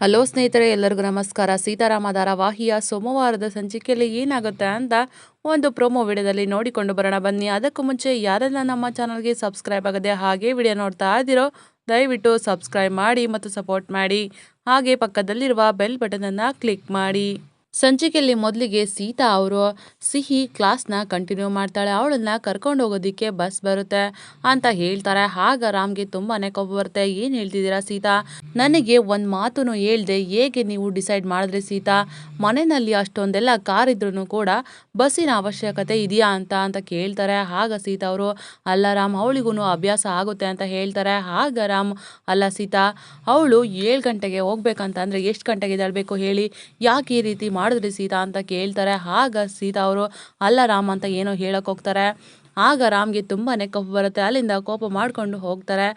Hello ಸ್ನೇಹಿತರೆ, ಎಲ್ಲರಿಗೂ ನಮಸ್ಕಾರ. ಸೀತಾರಾಮ ಧಾರಾವಾಹಿಯ ಸೋಮವಾರದ ಸಂಚಿಕೆಯಲ್ಲಿ ಏನಾಗುತ್ತೆ ಅಂತ ಒಂದು ಪ್ರೊಮೋ ವಿಡಿಯೋದಲ್ಲಿ ನೋಡಿಕೊಂಡು ಬರೋಣ. ಬನ್ನಿ, ಅದಕ್ಕೂ ಮುಂಚೆ ಯಾರೆಲ್ಲ ನಮ್ಮ ಚಾನಲ್ಗೆ ಸಬ್ಸ್ಕ್ರೈಬ್ ಆಗದೆ ಹಾಗೆ ವಿಡಿಯೋ ನೋಡ್ತಾ ಇದ್ದೀರೋ, ದಯವಿಟ್ಟು ಸಬ್ಸ್ಕ್ರೈಬ್ ಮಾಡಿ ಮತ್ತು ಸಪೋರ್ಟ್ ಮಾಡಿ. ಹಾಗೆ ಪಕ್ಕದಲ್ಲಿರುವ ಬೆಲ್ ಬಟನನ್ನು ಕ್ಲಿಕ್ ಮಾಡಿ. ಸಂಚಿಕೆಯಲ್ಲಿ ಮೊದಲಿಗೆ ಸೀತಾ ಅವರು ಸಿಹಿ ಕ್ಲಾಸ್ನ ಕಂಟಿನ್ಯೂ ಮಾಡ್ತಾಳೆ. ಅವಳನ್ನ ಕರ್ಕೊಂಡು ಹೋಗೋದಕ್ಕೆ ಬಸ್ ಬರುತ್ತೆ ಅಂತ ಹೇಳ್ತಾರೆ. ಆಗ ರಾಮ್ಗೆ ತುಂಬಾನೇ ಕೋಪ ಬರುತ್ತೆ. ಏನು ಹೇಳ್ತಿದ್ದೀರಾ ಸೀತಾ? ನನಗೆ ಒಂದು ಮಾತನ್ನು ಹೇಳ್ದೆ, ಹೇಗೆ ನೀವು ಡಿಸೈಡ್ ಮಾಡಿದ್ರೆ ಸೀತಾ? ಮನೆಯಲ್ಲಿ ಅಷ್ಟೊಂದೆಲ್ಲ ಕಾರ್ ಇದ್ರೂ ಕೂಡ ಬಸ್ಸಿನ ಅವಶ್ಯಕತೆ ಇದೆಯಾ ಅಂತ ಅಂತ ಕೇಳ್ತಾರೆ. ಆಗ ಸೀತಾ ಅವರು, ಅಲ್ಲ ರಾಮ್ ಅವಳಿಗೂ ಅಭ್ಯಾಸ ಆಗುತ್ತೆ ಅಂತ ಹೇಳ್ತಾರೆ. ಆಗ ರಾಮ್, ಅಲ್ಲ ಸೀತಾ, ಅವಳು ಏಳು ಗಂಟೆಗೆ ಹೋಗ್ಬೇಕಂತ ಅಂದರೆ ಎಷ್ಟು ಗಂಟೆಗೆ ಎದ್ದೇಳಬೇಕು ಹೇಳಿ? ಯಾಕೆ ಈ ರೀತಿ ಮಾಡಿದ್ರಿ ಸೀತಾ ಅಂತ ಕೇಳ್ತಾರೆ. ಆಗ ಸೀತಾ ಅವರು, ಅಲ್ಲ ರಾಮ್ ಅಂತ ಏನೋ ಹೇಳಕ್ಕೆ ಹೋಗ್ತಾರೆ. ಆಗ ರಾಮ್ಗೆ ತುಂಬಾ ಕೋಪ ಬರುತ್ತೆ. ಅಲ್ಲಿಂದ ಕೋಪ ಮಾಡಿಕೊಂಡು ಹೋಗ್ತಾರೆ.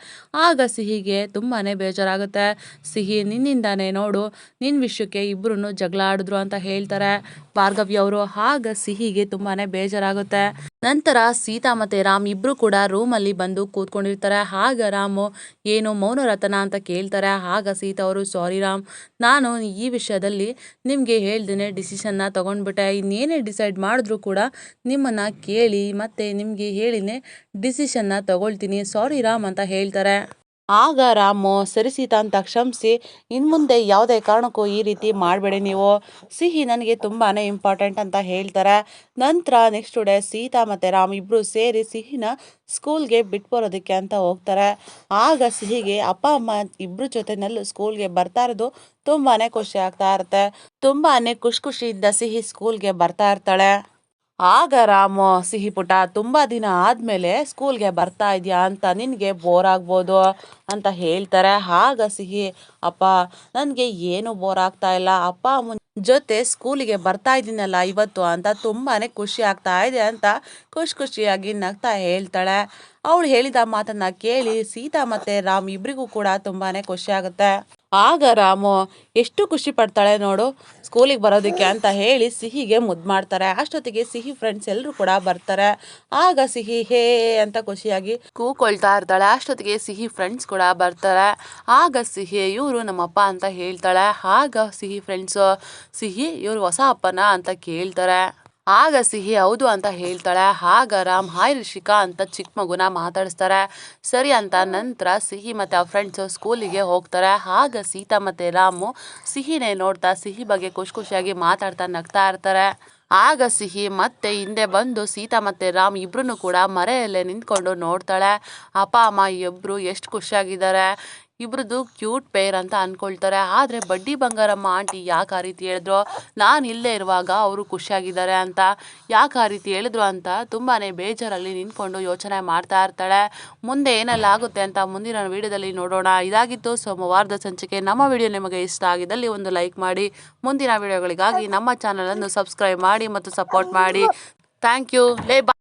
ಆಗ ಸಿಹಿಗೆ ತುಂಬಾ ಬೇಜಾರಾಗುತ್ತೆ. ಸಿಹಿ, ನಿನ್ನಿಂದಾನೇ ನೋಡು ನಿನ್ನ ವಿಷಯಕ್ಕೆ ಇಬ್ಬರೂ ಜಗಳ ಆಡಿದ್ರು ಅಂತ ಹೇಳ್ತಾರೆ ಭಾರ್ಗವಿ ಅವರು. ಆಗ ಸಿಹಿಗೆ ತುಂಬಾ ಬೇಜಾರಾಗುತ್ತೆ. ನಂತರ ಸೀತಾ ಮತ್ತು ರಾಮ್ ಇಬ್ಬರು ಕೂಡ ರೂಮಲ್ಲಿ ಬಂದು ಕೂತ್ಕೊಂಡಿರ್ತಾರೆ. ಆಗ ರಾಮು ಏನು ಮೌನರತನ ಅಂತ ಕೇಳ್ತಾರೆ. ಆಗ ಸೀತಾ ಅವರು ಸಾರಿ ರಾಮ್, ನಾನು ಈ ವಿಷಯದಲ್ಲಿ ನಿಮಗೆ ಹೇಳ್ದೇನೆ ಡಿಸಿಷನ್ನ ತೊಗೊಂಡ್ಬಿಟ್ಟೆ. ಇನ್ನೇನೇ ಡಿಸೈಡ್ ಮಾಡಿದ್ರು ಕೂಡ ನಿಮ್ಮನ್ನು ಕೇಳಿ ಮತ್ತು ನಿಮಗೆ ಹೇಳಿನೇ ಡಿಸಿಷನ್ನ ತಗೊಳ್ತೀನಿ. ಸಾರಿ ರಾಮ್ ಅಂತ ಹೇಳ್ತಾರೆ. ಆಗ ರಾಮು ಸರಿ ಸೀತಾ ಅಂತ ಕ್ಷಮಿಸಿ ಇನ್ನು ಮುಂದೆ ಯಾವುದೇ ಕಾರಣಕ್ಕೂ ಈ ರೀತಿ ಮಾಡಬೇಡಿ ನೀವು. ಸಿಹಿ ನನಗೆ ತುಂಬಾ ಇಂಪಾರ್ಟೆಂಟ್ ಅಂತ ಹೇಳ್ತಾರೆ. ನಂತರ ನೆಕ್ಸ್ಟ್ ಡೇ ಸೀತಾ ಮತ್ತು ರಾಮ್ ಇಬ್ಬರು ಸೇರಿ ಸಿಹಿನ ಸ್ಕೂಲ್ಗೆ ಬಿಟ್ಟು ಬರೋದಕ್ಕೆ ಅಂತ ಹೋಗ್ತಾರೆ. ಆಗ ಸಿಹಿಗೆ ಅಪ್ಪ, ಅಮ್ಮ ಇಬ್ಬರ ಜೊತೆನಲ್ಲೂ ಸ್ಕೂಲ್ಗೆ ಬರ್ತಾ ಇರೋದು ತುಂಬಾ ಖುಷಿ ಆಗ್ತಾ ಇರುತ್ತೆ. ತುಂಬಾ ಖುಷಿ ಖುಷಿಯಿಂದ ಸಿಹಿ ಸ್ಕೂಲ್ಗೆ ಬರ್ತಾ ಇರ್ತಾಳೆ. ಆಗ ರಾಮು ಸಿಹಿಪುಟ ತುಂಬ ದಿನ ಆದಮೇಲೆ ಸ್ಕೂಲ್ಗೆ ಬರ್ತಾ ಇದೆಯಾ ಅಂತ ನಿನಗೆ ಬೋರ್ ಆಗ್ಬೋದು ಅಂತ ಹೇಳ್ತಾರೆ. ಆಗ ಸಿಹಿ, ಅಪ್ಪ, ನನಗೆ ಏನು ಬೋರ್ ಆಗ್ತಾ ಇಲ್ಲ. ಅಪ್ಪ ಅಮ್ಮನ ಜೊತೆ ಸ್ಕೂಲಿಗೆ ಬರ್ತಾ ಇದ್ದೀನಲ್ಲ ಇವತ್ತು ಅಂತ ತುಂಬಾ ಖುಷಿ ಆಗ್ತಾ ಇದೆ ಅಂತ ಖುಷಿ ಖುಷಿಯಾಗಿ ನಗ್ತಾ ಹೇಳ್ತಾಳೆ. ಅವಳು ಹೇಳಿದ ಮಾತನ್ನ ಕೇಳಿ ಸೀತಾ ಮತ್ತೆ ರಾಮ್ ಇಬ್ಬರಿಗೂ ಕೂಡ ತುಂಬಾ ಖುಷಿ ಆಗುತ್ತೆ. ಆಗ ರಾಮು, ಎಷ್ಟು ಖುಷಿ ಪಡ್ತಾಳೆ ನೋಡು, ಸ್ಕೂಲಿಗೆ ಬರೋದಕ್ಕೆ ಅಂತ ಹೇಳಿ ಸಿಹಿಗೆ ಮುದ್ದು ಮಾಡ್ತಾರೆ. ಅಷ್ಟೊತ್ತಿಗೆ ಸಿಹಿ ಫ್ರೆಂಡ್ಸ್ ಎಲ್ಲರೂ ಕೂಡ ಬರ್ತಾರೆ. ಆಗ ಸಿಹಿ ಹೇ ಅಂತ ಖುಷಿಯಾಗಿ ಕೂಕೊಳ್ತಾ ಇರ್ತಾಳೆ. ಅಷ್ಟೊತ್ತಿಗೆ ಸಿಹಿ ಫ್ರೆಂಡ್ಸ್ ಕೂಡ ಬರ್ತಾರೆ. ಆಗ ಸಿಹಿ, ಇವರು ನಮ್ಮಪ್ಪ ಅಂತ ಹೇಳ್ತಾಳೆ. ಆಗ ಸಿಹಿ ಫ್ರೆಂಡ್ಸು ಸಿಹಿ, ಇವ್ರು ಹೊಸ ಅಪ್ಪನ ಅಂತ ಕೇಳ್ತಾರೆ. ಆಗ ಸಿಹಿ ಹೌದು ಅಂತ ಹೇಳ್ತಾಳೆ. ಆಗ ರಾಮ್, ಹಾಯ್ ರಿಷಿಕಾ ಅಂತ ಚಿಕ್ಕ ಮಗುನ ಮಾತಾಡಿಸ್ತಾರೆ. ಸರಿ ಅಂತ ನಂತರ ಸಿಹಿ ಮತ್ತು ಆ ಫ್ರೆಂಡ್ಸು ಸ್ಕೂಲಿಗೆ ಹೋಗ್ತಾರೆ. ಆಗ ಸೀತಾ ಮತ್ತು ರಾಮು ಸಿಹಿನೇ ನೋಡ್ತಾ ಸಿಹಿ ಬಗ್ಗೆ ಖುಷಿ ಖುಷಿಯಾಗಿ ಮಾತಾಡ್ತಾ ನಗ್ತಾ ಇರ್ತಾರೆ. ಆಗ ಸಿಹಿ ಮತ್ತೆ ಹಿಂದೆ ಬಂದು ಸೀತಾ ಮತ್ತು ರಾಮ್ ಇಬ್ರು ಕೂಡ ಮರೆಯಲ್ಲೇ ನಿಂತ್ಕೊಂಡು ನೋಡ್ತಾಳೆ. ಅಪ್ಪ, ಅಮ್ಮ ಇಬ್ಬರು ಎಷ್ಟು ಖುಷಿಯಾಗಿದ್ದಾರೆ. ಇಬ್ರದ್ದು ಕ್ಯೂಟ್ ಪೇರ್ ಅಂತ ಅಂದ್ಕೊಳ್ತಾರೆ ಆದರೆ ಬಡ್ಡಿ ಬಂಗಾರಮ್ಮ ಆಂಟಿ ಯಾಕೆ ಆ ರೀತಿ ಹೇಳಿದ್ರು? ನಾನು ಇಲ್ಲೇ ಇರುವಾಗ ಅವರು ಖುಷಿಯಾಗಿದ್ದಾರೆ ಅಂತ. ಯಾಕೆ ಆ ರೀತಿ ಹೇಳಿದ್ರು ಅಂತ ತುಂಬಾ ಬೇಜಾರಲ್ಲಿ ನಿಂತ್ಕೊಂಡು ಯೋಚನೆ ಮಾಡ್ತಾ ಇರ್ತಾಳೆ. ಮುಂದೆ ಏನೆಲ್ಲ ಆಗುತ್ತೆ ಅಂತ ಮುಂದಿನ ವಿಡಿಯೋದಲ್ಲಿ ನೋಡೋಣ. ಇದಾಗಿತ್ತು ಸೋಮವಾರದ ಸಂಚಿಕೆ. ನಮ್ಮ ವಿಡಿಯೋ ನಿಮಗೆ ಇಷ್ಟ ಆಗಿದ್ದಲ್ಲಿ ಒಂದು ಲೈಕ್ ಮಾಡಿ. ಮುಂದಿನ ವಿಡಿಯೋಗಳಿಗಾಗಿ ನಮ್ಮ ಚಾನಲನ್ನು ಸಬ್ಸ್ಕ್ರೈಬ್ ಮಾಡಿ ಮತ್ತು ಸಪೋರ್ಟ್ ಮಾಡಿ. Thank you. ಲೇ